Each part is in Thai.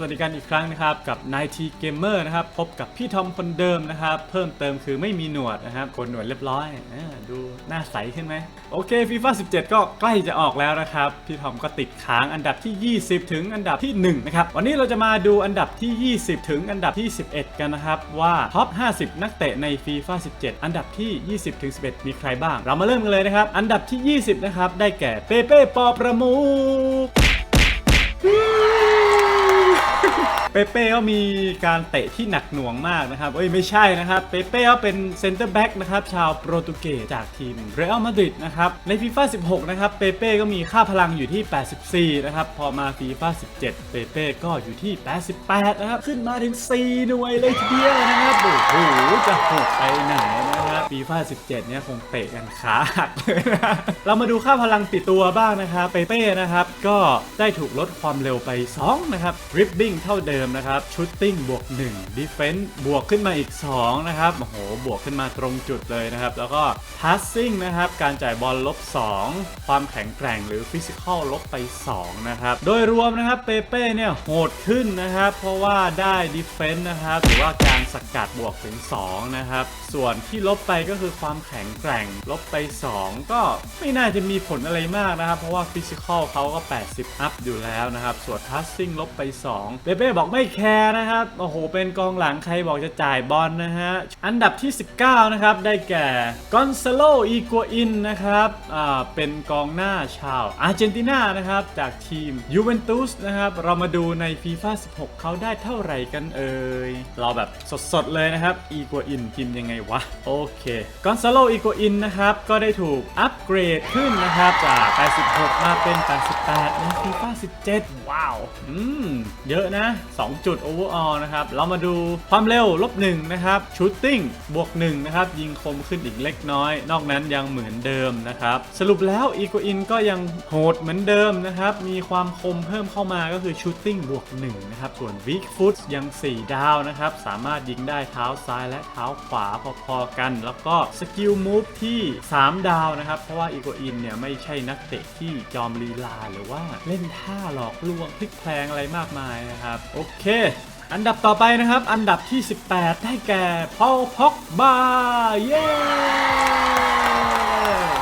สวัสดีกันอีกครั้งนะครับกับ90 Gamer นะครับพบกับพี่ทอมคนเดิมนะครับ เพิ่มเติมคือไม่มีหนวดนะครับโกนหนวดเรียบร้อยอดูหน้าใสขึ้นไหมโอเค FIFA 17 ก็ใกล้จะออกแล้วนะครับ พี่ทอมก็ติดค้างอันดับที่ 20 ถึงอันดับที่ 1 นะครับ วันนี้เราจะมาดูอันดับที่ 20 ถึงอันดับที่ 11 กันนะครับ ว่าท็อป 50 นักเตะใน FIFA 17 อันดับที่ 20 ถึง 11 มีใครบ้าง เรามาเริ่มกันเลยนะครับ อันดับที่ 20 นะครับได้แก่เปเป้ปอประมุก เปเป้ก็มีการเตะที่หนักหน่วงมากนะครับ เอ้ยไม่ใช่นะครับ เปเป้ก็เป็นเซนเตอร์แบ็กนะครับชาวโปรตุเกสจากทีมเรอัลมาดริดนะครับ ในฟีฟ่า16 นะครับ เปเป้ก็มีค่าพลังอยู่ที่ 84 นะครับ พอมาฟีฟ่า17 เปเป้ก็อยู่ที่ 88 นะครับ ขึ้นมาถึง 4 หน่วยเลยทีเดียวนะครับ โอ้โห จะหดไปไหนนะครับ ฟีฟ่า17 เนี่ยคงเตะกันขาหักเลยนะเรามาดูค่าพลังติดตัวบ้างนะครับเปเป้นะครับ ก็ได้ถูกลดความเร็วไป 2 นะครับริบบิ้งเท่าเดิมนะครับชูตติ้งบวก1ดีเฟนต์บวกขึ้นมาอีก 2 นะครับโอ้โหบวกขึ้นมาตรงจุดเลยนะครับ แล้วก็พาสซิ่งนะครับการจ่ายบอลลบ 2 ความแข็งแกร่งหรือฟิสิกอลลบไป 2 นะครับ โดยรวมนะครับเปเป้เนี่ยโหดขึ้นนะครับ เพราะว่าได้ดีเฟนต์นะครับหรือว่าการ สกัดบวกถึง 2 นะครับ ส่วนที่ลบไปก็คือความแข็งแกร่ง ลบไป 2 ก็ไม่น่าจะมีผลอะไรมากนะครับ เพราะว่าฟิสิกอลเขาก็ 80 อัพอยู่แล้วนะครับ ส่วนทัสซิ่งลบไป 2เปเป้บอกไม่แคร์นะครับ โอ้โห เป็นกองหลังใครบอกจะจ่ายบอลนะฮะ อันดับที่ 19 นะครับ ได้แก่กอนซาโลอีกัวอินนะครับอ่าเป็นกองหน้าชาวอาร์เจนตินานะครับ จากทีมยูเวนตุสนะครับ เรามาดูในฟีฟ่า16 เขาได้เท่าไหร่กันเอ่ยเราแบบสดๆเลยนะครับอีกัวอินพิมพ์ยังไงวะ โอเคกอนซาโลอีกัวอินนะครับ ก็ได้ถูกอัปเกรดขึ้นนะครับ จาก 86 มาเป็น 88ในฟีฟ่า17 ว้าว อืม เยอะนะ 2 จุดโอเวอร์ออลนะครับ เรามาดูความเร็วลบ1นะครับชูตติ้งบวก1นะครับ ยิงคมขึ้นอีกเล็กน้อย นอกนั้นยังเหมือนเดิมนะครับ สรุปแล้วอีโกอินก็ยังโหดเหมือนเดิมนะครับ มีความคมเพิ่มเข้ามาก็คือชูตติ้งบวก1นะครับส่วนวิกฟุตยัง 4 ดาวนะครับสามารถยิงได้เท้าซ้ายและเท้าขวาพอๆกัน แล้วก็สกิลมูฟที่ 3 ดาวนะครับ เพราะว่าอีโกอินเนี่ยไม่ใช่นักเตะที่จอมลีลาหรือว่าเล่นท่าหลอกลวงพลิกแพลงอะไรมากมายนะครับ โอเคอันดับต่อไปนะครับ อันดับที่ 18 ได้แก่พอลพ็อกบาเย้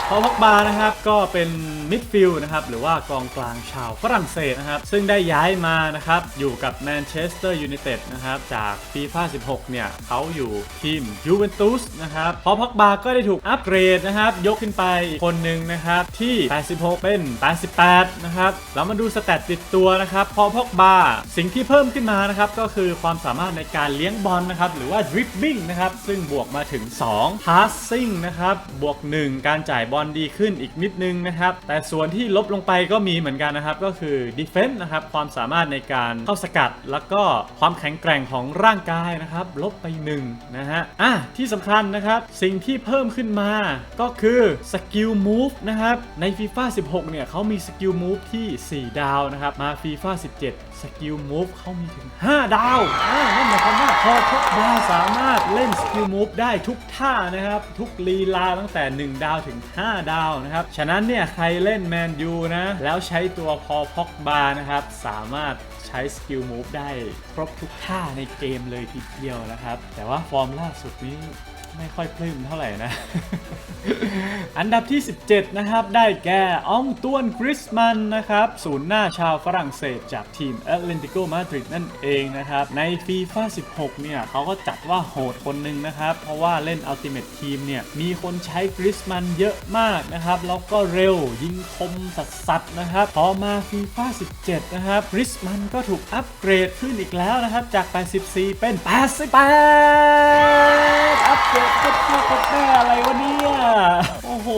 พอลพ็อกบานะครับ ก็เป็นมิดฟิลด์นะครับหรือว่ากองกลางชาวฝรั่งเศสนะครับซึ่งได้ย้ายมานะครับอยู่กับแมนเชสเตอร์ยูไนเต็ดนะครับจากฟีฟ่า16 เนี่ยเขาอยู่ทีมยูเวนตุสนะครับพอพ็อกบาก็ได้ถูกอัปเกรดนะครับยกขึ้นไปคนหนึ่งนะครับที่ 86 เป็น 88 นะครับเรามาดูสแตทติดตัวนะครับพอพ็อกบาสิ่งที่เพิ่มขึ้นมานะครับก็คือความสามารถในการเลี้ยงบอลนะครับหรือว่าดริบบิ้งนะครับซึ่งบวกมาถึง 2 passing นะครับบวก 1 การจ่ายบอลดีขึ้นอีกนิดนึงนะครับแต่แต่ส่วนที่ลบลงไปก็มีเหมือนกันนะครับ ก็คือ defense นะครับ ความสามารถในการเข้าสกัด แล้วก็ความแข็งแกร่งของร่างกายนะครับ ลบไป1นะฮะอะที่สำคัญนะครับ สิ่งที่เพิ่มขึ้นมาก็คือสกิล move นะครับ ใน FIFA 16 เนี่ยเขามีสกิล move ที่ 4 ดาวนะครับ มา FIFA 17 สกิล move เขามีถึง 5 ดาวนั่นหมายความว่าพอพกบาสามารถเล่นสกิล move ได้ทุกท่านะครับ ทุกลีลาตั้งแต่ 1 ดาวถึง 5 ดาวนะครับ ฉะนั้นเนี่ยใครเล่นแมนยูนะ แล้วใช้ตัวพอพกบานะครับ สามารถใช้สกิล move ได้ครบทุกท่าในเกมเลยทีเดียวนะครับ แต่ว่าฟอร์มล่าสุดนี้ ไม่ค่อยปลื้มเท่าไหร่นะ อันดับที่ 17 นะครับ ได้แก่อองตวนกริสมันนะครับศูนย์หน้าชาวฝรั่งเศสจากทีมแอตเลนติโกมาดริดนั่นเองนะครับ ในฟีฟ่า16 เนี่ยเขาก็จัดว่าโหดคนหนึ่งนะครับ เพราะว่าเล่นอัลติเม e ทีมเนี่ย มีคนใช้กริสมันเยอะมากนะครับ แล้วก็เร็วยิงคมสัสๆนะครับ พอมาฟีฟ่า17 นะครับกริสมันก็ถูกอัปเกรดขึ้นอีกแล้วนะครับ จาก 84 เป็น 88 อัปเกรดโคตรโคตรแม่อะไรวะเนี่ย โอ้โห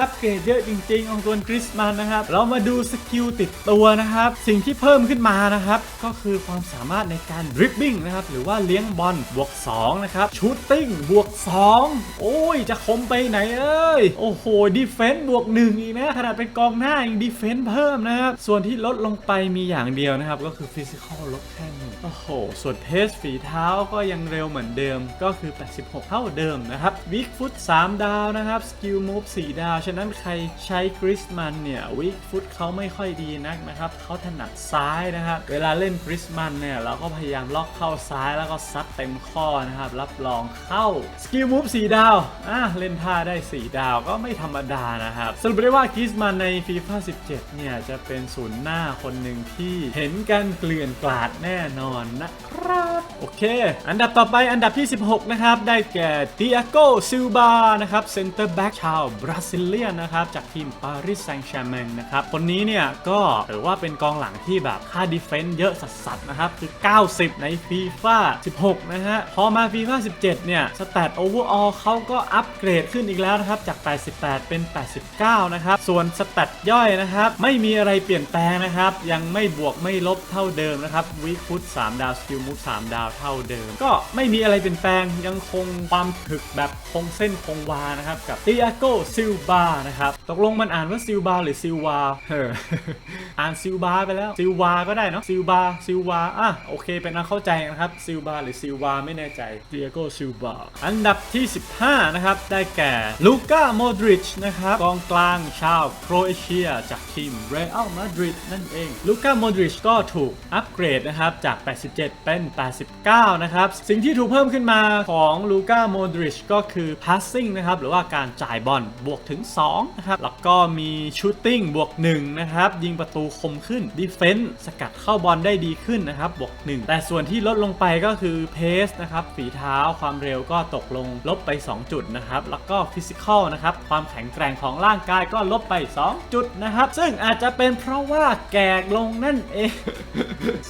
อัปเกรดเยอะจริงๆ ของตัวกริสมันนะครับ เรามาดูสกิลติดตัวนะครับ สิ่งที่เพิ่มขึ้นมานะครับ ก็คือความสามารถในการดริบบิ้งนะครับ หรือว่าเลี้ยงบอลบวก2นะครับชูตติ้งบวก 2 โอ้ย จะคมไปไหนเอ้ย โอ้โหดีเฟนต์บวก1อีกนะขนาดเป็นกองหน้ายังดีเฟนต์เพิ่มนะครับ ส่วนที่ลดลงไปมีอย่างเดียวนะครับ ก็คือฟิสิกอลลดแค่น โอ้โห ส่วนเพสฝีเท้าก็ยังเร็วเหมือนเดิมก็คือ 86 เท่าเดิมนะครับวิกฟุต 3 ดาวนะครับสกิลมูฟ4ดาว ฉะนั้นใครใช้กริสมันเนี่ยวิกฟุตเขาไม่ค่อยดีนักนะครับเขาถนัดซ้ายนะครับเวลาเล่นกริสมันเนี่ยเราก็พยายามล็อกเข้าซ้ายแล้วก็ซัดเต็มข้อนะครับรับรองเข้าสกิลมูฟ4ดาวอะเล่นท่าได้ 4 ดาวก็ไม่ธรรมดานะครับสรุปได้ว่ากริสมันใน FIFA 17 เนี่ยจะเป็นศูนย์หน้าคนหนึ่งที่เห็นกันเกลื่อนกลาดแน่นอนอนนะครับ โอเค อันดับต่อไปอันดับที่ 16 นะครับ ได้แก่เตียโกซิลบา นะครับ เซนเตอร์แบ็กชาวบราซิเลียนนะครับ จากทีมปารีสแซงต์แชร์แมงนะครับ คนนี้เนี่ยก็ถือว่าเป็นกองหลังที่แบบค่าดีเฟนต์เยอะสัสๆนะครับ คือ 90 ใน FIFA 16 นะฮะ พอมา FIFA 17 เนี่ย สแตทโอเวอร์ออลเขาก็อัปเกรดขึ้นอีกแล้วนะครับ จาก 88 เป็น 89 นะครับ ส่วนสแตทย่อยนะครับ ไม่มีอะไรเปลี่ยนแปลงนะครับ ยังไม่บวกไม่ลบเท่าเดิมนะครับวิฟุต3ดาวสกิลมูฟ3ดาวเท่าเดิม ก็ไม่มีอะไรเปลี่ยนแปลงยังคงความถึกแบบคงเส้นคงวานะครับกับเตียโกซิลบานะครับตกลงมันอ่านว่าซิลบาหรือซิลวาเฮ้ออ่านซิลบาไปแล้วซิลวาก็ได้เนาะซิลบาซิลวาอะโอเคเป็นนักเข้าใจนะครับซิลบาหรือซิลวาไม่แน่ใจเตียโกซิลบาอันดับที่ 15 นะครับ ได้แก่ลูก้าโมดริชนะครับกองกลางชาวโครเอเชีย จากทีมเรอัลมาดริดนั่นเองลูก้าโมดริชก็ถูกอัปเกรดนะครับจาก 87 เป็น 89 นะครับ สิ่งที่ถูกเพิ่มขึ้นมาของลูก้าโมดริชก็คือ passing นะครับ หรือว่าการจ่ายบอลบวกถึง2นะครับ แล้วก็มี shooting บวก1นะครับ ยิงประตูคมขึ้น defense สกัดเข้าบอลได้ดีขึ้นนะครับ บวก 1 แต่ส่วนที่ลดลงไปก็คือ pace นะครับ ฝีเท้าความเร็วก็ตกลงลบไป 2 จุดนะครับ แล้วก็ physical นะครับ ความแข็งแกร่งของร่างกายก็ลบไป 2 จุดนะครับ ซึ่งอาจจะเป็นเพราะว่าแก่ลงนั่นเอง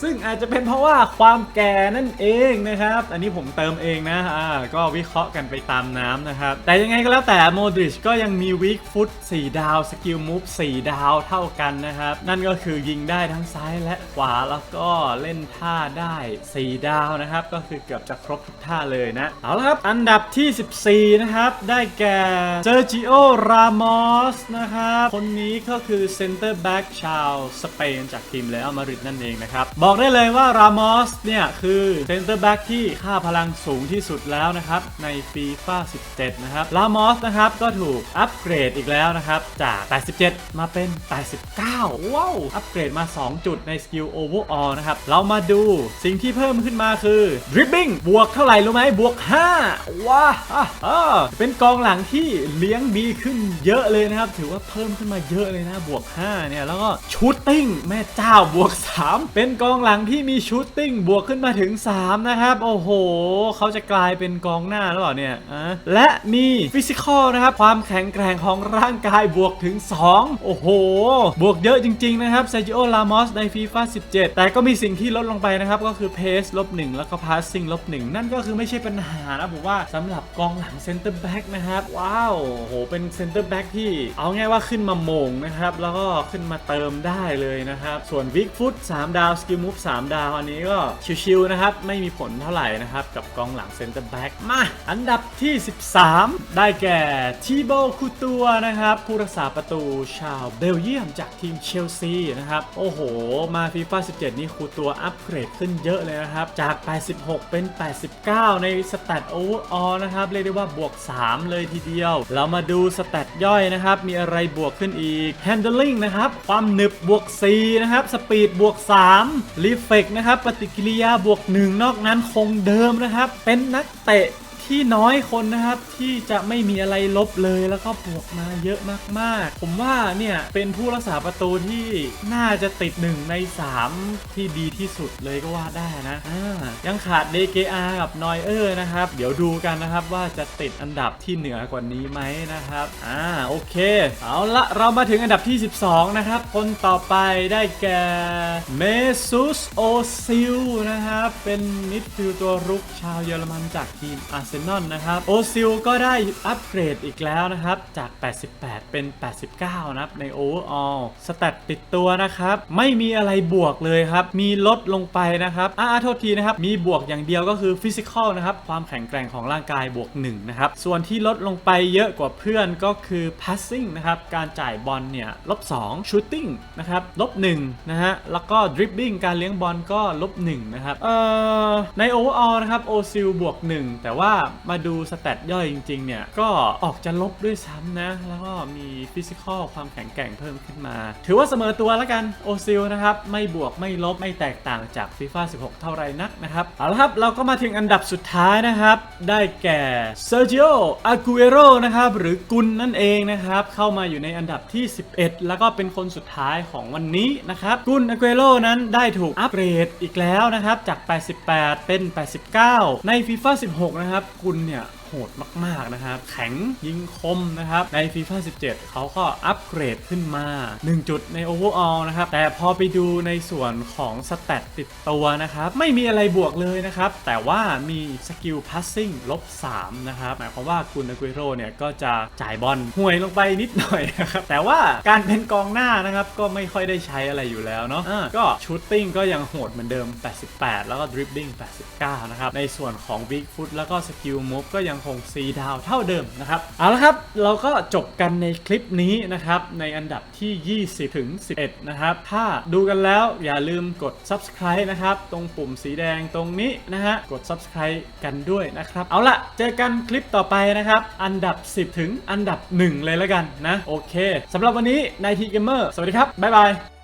ซึ่งอาจจะเป็นเพราะว่าความแก่นั่นเองนะครับ อันนี้ผมเติมเองนะอ่าก็วิเคราะห์กันไปตามน้ำนะครับ แต่ยังไงก็แล้วแต่โมดริชก็ยังมีวิกฟุต4ดาว สกิลมูฟ4ดาวเท่ากันนะครับ นั่นก็คือยิงได้ทั้งซ้ายและขวาแล้วก็เล่นท่าได้ 4 ดาวนะครับ ก็คือเกือบจะครบทุกท่าเลยนะ เอาละครับ อันดับที่ 14 นะครับ ได้แก่เซอร์จิโอ รามอสนะครับ คนนี้ก็คือเซนเตอร์แบ็กชาวสเปนจากทีมเรอัลมาดริดนั่นเองนะครับ บอกได้เลยว่ารามอสเนี่ย คือเซนเตอร์แบ็กที่ค่าพลังสูงที่สุดแล้วนะครับ ในฟีฟ่า17 นะครับรามอสนะครับก็ถูกอัปเกรดอีกแล้วนะครับ จาก 87 มาเป็น 89 ว้าว อัปเกรดมา 2 จุดในสกิลโอเวอร์ออลนะครับ เรามาดูสิ่งที่เพิ่มขึ้นมาคือดริบบิ้งบวกเท่าไหร่รู้ไหมบวก 5 ว้าอะอ่าเป็นกองหลังที่เลี้ยงดีขึ้นเยอะเลยนะครับ ถือว่าเพิ่มขึ้นมาเยอะเลยนะบวก 5 เนี่ย แล้วก็ชูตติ้งแม่เจ้าบวก 3 เป็นกองหลังที่มีชูตติ้งบวกขึ้นมาถึง 3นะครับ โอ้โห เขาจะกลายเป็นกองหน้าหรือเปล่าเนี่ยอะและมีฟิสิกอลนะครับ ความแข็งแกร่งของร่างกายบวกถึง 2 โอ้โห บวกเยอะจริง ๆ นะครับเซจิโอลามอสในฟีฟ่า17 แต่ก็มีสิ่งที่ลดลงไปนะครับ ก็คือเพสลบ1แล้วก็พาสซิ่งลบ1นั่นก็คือไม่ใช่ปัญหานะผมว่าสำหรับกองหลังเซนเตอร์แบ็กนะครับ ว้าวโอ้โหเป็นเซนเตอร์แบ็กที่เอาง่ายว่าขึ้นมาโมงนะครับ แล้วก็ขึ้นมาเติมได้เลยนะครับ ส่วนวิกฟุต3ดาว สกิลมูฟ3ดาว อันนี้ก็ชิวๆนะครับไม่มีผลเท่าไหร่นะครับ กับกองหลังเซนเตอร์แบ็กมา อันดับที่ 13 ได้แก่ทีโบคูตัวนะครับ ผู้รักษาประตูชาวเบลเยียมจากทีมเชลซีนะครับ โอ้โห มาฟีฟ่า17 นี่คูตัวอัปเกรดขึ้นเยอะเลยนะครับ จาก 86 เป็น 89 ในสแตทโอเวอร์ออนะครับ เรียกได้ว่าบวก 3 เลยทีเดียว เรามาดูสแตทย่อยนะครับ มีอะไรบวกขึ้นอีก handling นะครับ ความหนึบบวก 4 นะครับ สปีดบวก3รีเฟกนะครับ ปฏิกิริยาบวก 1นอกนั้นคงเดิมนะครับ เป็นนักเตะ ที่น้อยคนนะครับที่จะไม่มีอะไรลบเลยแล้วก็บวกมาเยอะมากๆ ผมว่าเนี่ยเป็นผู้รักษาประตูที่น่าจะติด1ใน 3 ที่ดีที่สุดเลยก็ว่าได้นะอ่ายังขาด DKR กับนอยเออร์นะครับ เดี๋ยวดูกันนะครับว่าจะติดอันดับที่เหนือกว่านี้ไหมนะครับอ่าโอเค เอาละเรามาถึงอันดับที่ 12 นะครับ คนต่อไปได้แก่เมซุสโอซิลนะครับ เป็นมิดฟิลด์ตัวรุกชาวเยอรมันจากทีมอาร์เซนอลนะครับโอซิลก็ได้อัปเกรดอีกแล้วนะครับ จาก 88 เป็น 89 นะครับ ในโอเวอร์ออลสแตทติดตัวนะครับ ไม่มีอะไรบวกเลยครับ มีลดลงไปนะครับอ่าโทษทีนะครับ มีบวกอย่างเดียวก็คือฟิสิกอลนะครับ ความแข็งแกร่งของร่างกายบวก 1 นะครับ ส่วนที่ลดลงไปเยอะกว่าเพื่อนก็คือ passing นะครับ การจ่ายบอลเนี่ยลบ2 shooting นะครับลบ1นะฮะแล้วก็ dribbling การเลี้ยงบอลก็ลบ1นะครับเอ่อใน overall นะครับโอซิลบวก 1 แต่ว่ามาดูสแตทย่อยจริงๆเนี่ยก็ออกจะลบด้วยซ้ำนะ แล้วก็มีฟิสิกอลความแข็งแกร่งเพิ่มขึ้นมา ถือว่าเสมอตัวแล้วกันโอซิลนะครับ ไม่บวกไม่ลบไม่แตกต่างจากฟีฟ่า16 เท่าไรนักนะครับ เอาละครับ เราก็มาถึงอันดับสุดท้ายนะครับ ได้แก่เซอร์จิโออากูเอโรนะครับ หรือกุนนั่นเองนะครับ เข้ามาอยู่ในอันดับที่ 11 แล้วก็เป็นคนสุดท้ายของวันนี้นะครับกุนอากูเอโรนั้นได้ถูกอัปเกรดอีกแล้วนะครับจาก 88 เป็น 89 ในฟีฟ่า16 นะครับคุณเนี่ย โหดมากๆนะครับ แข็งยิงคมนะครับ ใน FIFA 17 เขาก็อัปเกรดขึ้นมา 1 จุดใน Overall นะครับ แต่พอไปดูในส่วนของสแตตติดตัวนะครับ ไม่มีอะไรบวกเลยนะครับ แต่ว่ามีสกิลพัสซิ่งลบ3นะครับ หมายความว่าคุณอากุโรเนี่ย ก็จะจ่ายบอลห่วยลงไปนิดหน่อยนะครับ แต่ว่าการเป็นกองหน้านะครับ ก็ไม่ค่อยได้ใช้อะไรอยู่แล้วเนาะอ่าก็ชูตติ้งก็ยังโหดเหมือนเดิม 88 แล้วก็ดริบบิ้ง89 นะครับ ในส่วนของ Big Foot แล้วก็สกิลมูฟก็ยังคง4ดาวเท่าเดิมนะครับเอาละครับเราก็จบกันในคลิปนี้นะครับในอันดับที่ 20 ถึง 11 นะครับ ถ้าดูกันแล้วอย่าลืมกด subscribe นะครับ ตรงปุ่มสีแดงตรงนี้นะฮะกด subscribe กันด้วยนะครับ เอาละเจอกันคลิปต่อไปนะครับ อันดับ 10 ถึงอันดับ 1 เลยแล้วกันนะ โอเคสำหรับวันนี้นายทีเกมเมอร์สวัสดีครับ บ๊ายบาย